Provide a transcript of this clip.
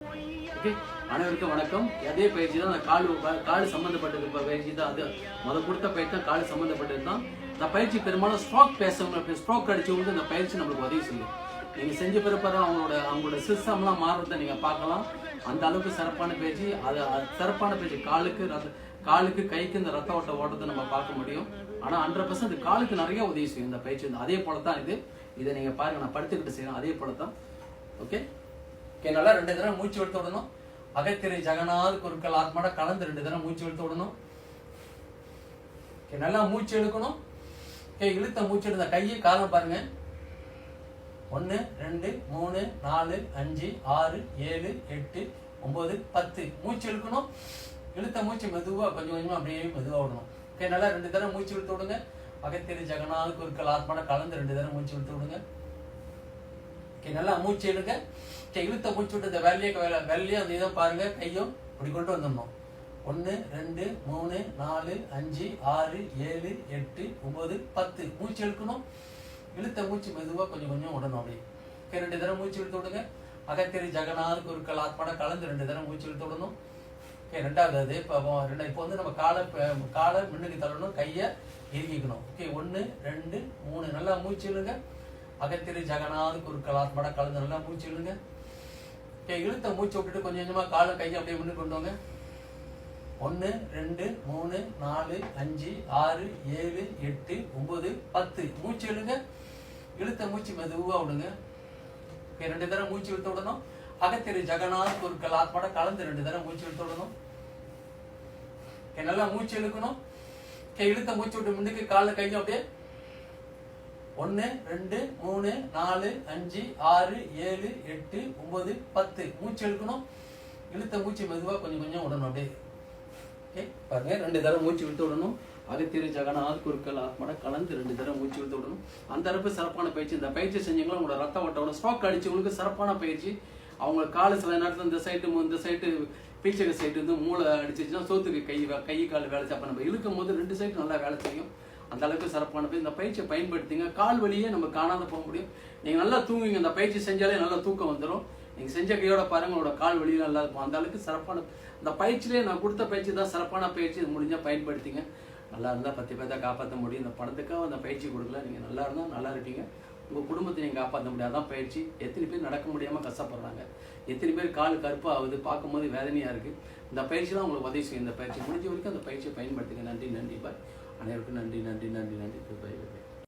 Okay அனைவருக்கும் வணக்கம். அதே பயிற்சி தான் அந்த கால் கால் சம்மந்தப்பட்டது பயிற்சி தான். அது முத கொடுத்த பயிற்சி தான் கால் சம்மந்தப்பட்டது தான். இந்த பயிற்சி பெரும்பாலும் ஸ்ட்ரோக் பேசவங்க ஸ்ட்ரோக் அடிச்சவங்களுக்கு இந்த பயிற்சி நம்மளுக்கு உதவி செய்யும். நீங்க செஞ்ச பிறப்பற அவங்களோட அவங்களோட சிஸ்டம்லாம் மாறுறத நீங்க பார்க்கலாம். அந்த அளவுக்கு சிறப்பான பயிற்சி. அது அது சிறப்பான பயிற்சி. காலுக்கு ரத்த காலுக்கு கைக்கு இந்த ரத்த ஓட்ட ஓட்டத்தை நம்ம பார்க்க முடியும். ஆனா ஹண்ட்ரட் பர்சன்ட் காலுக்கு நிறைய உதவி செய்யும் இந்த பயிற்சி. அதே போல தான் இது. இதை நீங்க பாருங்க நான் படுத்துக்கிட்டு செய்யணும் அதே போல தான் ஓகே ஓகே நல்லா ரெண்டு தடவை மூச்சு எடுத்து விடணும். அகத்திரை ஜெகநாத் குருக்கள் ஆத்மாட கலந்து ரெண்டு தடவை மூச்சு எடுத்து விடணும். ஓகே நல்லா மூச்சு எடுக்கணும் ஓகே இழுத்த மூச்சு எடுத்த கையை காலம் பாருங்க. ஒன்று ரெண்டு மூணு நாலு அஞ்சு ஆறு ஏழு எட்டு ஒம்பது பத்து. மூச்சு இழுக்கணும். இழுத்த மூச்சு மெதுவாக கொஞ்சம் கொஞ்சமாக அப்படியே மெதுவாக விடணும். ஓகே நல்லா ரெண்டு தடவை மூச்சு விட்டு விடுங்க. அகத்திரி ஜெகநாத் குருக்கள் ஆத்மாட கலந்து ரெண்டு தடவை மூச்சு விட்டு விடுங்க. நல்லா மூச்சு எடுங்க. இழுத்த மூச்சு விட்டு இந்த வெள்ளைய வேலை வெள்ளையும் அந்த இதை பாருங்க கையும் இப்படி கொண்டு வந்துடணும். ஒன்று ரெண்டு மூணு நாலு அஞ்சு ஆறு ஏழு எட்டு ஒம்பது பத்து. மூச்சு இழுக்கணும் இழுத்த மூச்சு மெதுவாக கொஞ்சம் கொஞ்சம் விடணும் அப்படி ஓகே ரெண்டு தடவை மூச்சு இழுத்து விடுங்க. அகத்திரி ஜெகநாத் குருக்கள் ஆத்மாட கலந்து ரெண்டு தடவை மூச்சு இழுத்து விடணும். ஓகே ரெண்டாவது அது இப்போ ரெண்டு இப்போ வந்து நம்ம காலை காலை முன்னுக்கு தள்ளணும் கையை இறுக்கிக்கணும். ஓகே ஒன்று ரெண்டு மூணு. நல்லா மூச்சு இழுங்க. அகத்திரி ஜெகநாத் குருக்கள் ஆத்மாட கலந்து நல்லா மூச்சு இழுங்க. இழுத்த மூச்சு விட்டுட்டு கொஞ்சம் கொஞ்சமாக காலை கையை அப்படியே முன்னு கொண்டு வாங்க. ஒன்று ரெண்டு மூணு நாலு அஞ்சு ஆறு ஏழு எட்டு ஒம்பது பத்து. மூச்சு இழுங்க. இழுத்த மூச்சு மெதுவாக விடுங்க. ஓகே ரெண்டு தடவை மூச்சு இழுத்து விடணும். அகத்திரி ஜெகநாத் குருக்கள் ஆத்மாட கலந்து ரெண்டு தடவை மூச்சு இழுத்து விடணும். நல்லா மூச்சு இழுக்கணும். இழுத்த மூச்சு விட்டு முன்னுக்கு காலில் கையும் அப்படியே ஒன்று ரெண்டு மூணு நாலு அஞ்சு ஆறு ஏழு எட்டு ஒன்பது பத்து. மூச்சு இழுக்கணும். இழுத்த மூச்சு மெதுவாக கொஞ்சம் கொஞ்சம் விடணும் அப்படியே. ஓகே பாருங்க ரெண்டு தடவை மூச்சு விழுத்து விடணும். அகத்திரு ஜகன ஆத்குருக்கள் ஆத்மட கலந்து ரெண்டு தடவை மூச்சு விழுத்து விடணும். அந்த அளவுக்கு சிறப்பான பயிற்சி. இந்த பயிற்சி செஞ்சீங்களா உங்களோட ரத்த ஓட்டம் ஸ்ட்ரோக் அடிச்சவங்களுக்கு சிறப்பான பயிற்சி. அவங்க காலு சில நேரத்தில் இந்த சைட்டு இந்த சைட்டு பீச்சக சைட்டு வந்து மூளை அடிச்சிச்சுன்னா சோத்துக்கு கை கை கால் வேலை செய்ய நம்ம இழுக்கும் போது ரெண்டு சைடு நல்லா வேலை செய்யும். அந்த அளவுக்கு சிறப்பான பயிற்சி. இந்த பயிற்சியை பயன்படுத்திங்க. கால் வழியே நம்ம காணாத போக முடியும். நீங்க நல்லா தூங்குவீங்க இந்த பயிற்சி செஞ்சாலே நல்லா தூக்கம் வந்துடும் நீங்க செஞ்ச கையோட பாருங்க. உங்களோட கால் வலியில நல்லா இருக்கும். அந்த அளவுக்கு சிறப்பான இந்த பயிற்சியிலே நான் கொடுத்த பயிற்சி தான் சிறப்பான பயிற்சி. இது முடிஞ்சா பயன்படுத்திங்க. நல்லா இருந்தா பத்து பேர்த்த காப்பாற்ற முடியும். இந்த படத்துக்காக அந்த பயிற்சி கொடுக்கல. நீங்க நல்லா இருந்தா நல்லா இருப்பீங்க. உங்க குடும்பத்தை நீங்க காப்பாற்ற முடியாது? அதான் பயிற்சி. எத்தனை பேர் நடக்க முடியாம கஷ்டப்படுறாங்க. எத்தனை பேர் கால் கருப்பாக ஆகுது பார்க்கும்போது வேதனையா இருக்கு. இந்த பயிற்சி தான் உங்களுக்கு உதவி செய்யும். இந்த பயிற்சி முடிஞ்ச வரைக்கும் அந்த பயிற்சியை பயன்படுத்துங்க. நன்றி நன்றி பாய் அனைவருக்கும் நன்றி நன்றி நன்றி நன்றி. பாய் பாய்